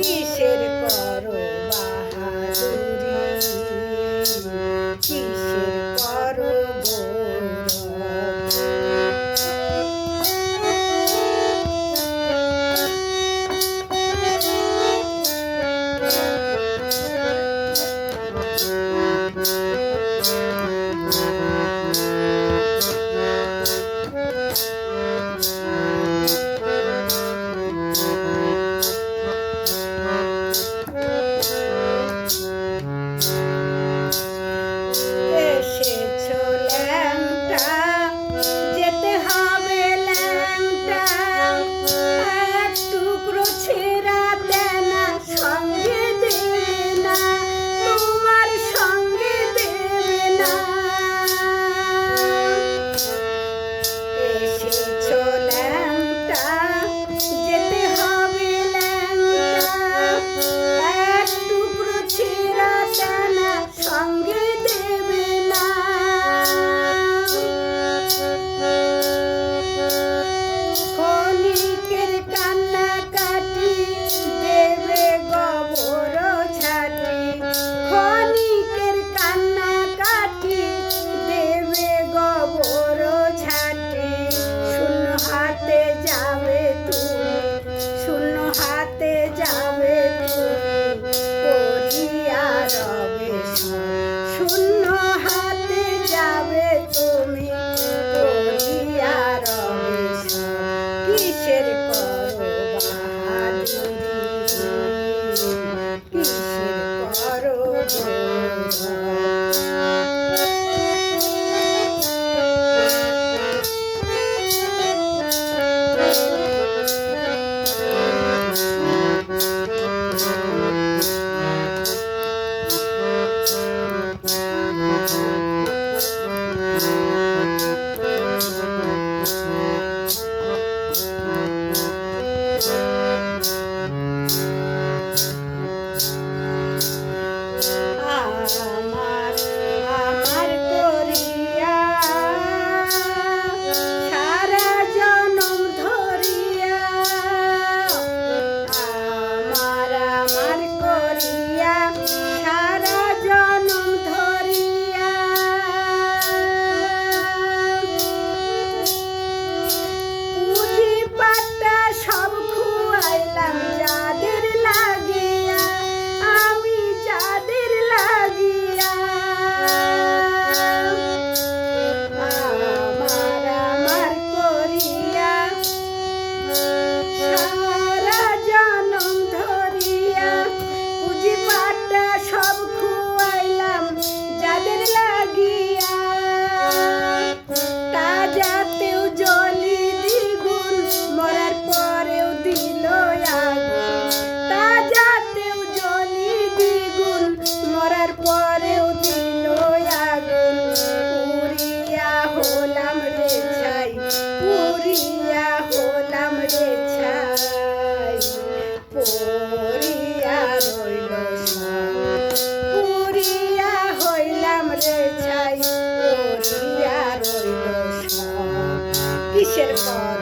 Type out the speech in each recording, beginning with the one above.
নিষেধ করো শূন্য হাতে যাবে তুমি কিসের করো কিসের করো Bye.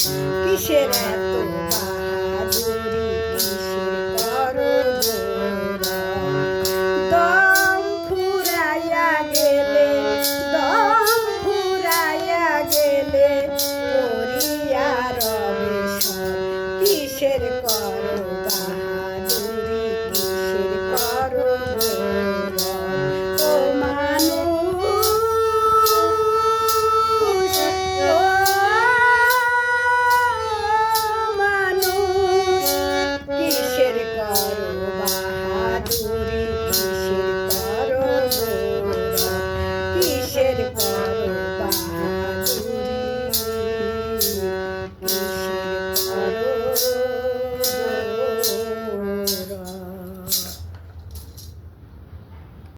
কিসের এত বাহাদুরি কিসের দম ফুরাইয়া গেলে দম ফুরাইয়া গেলে করিয়া রবে কিসের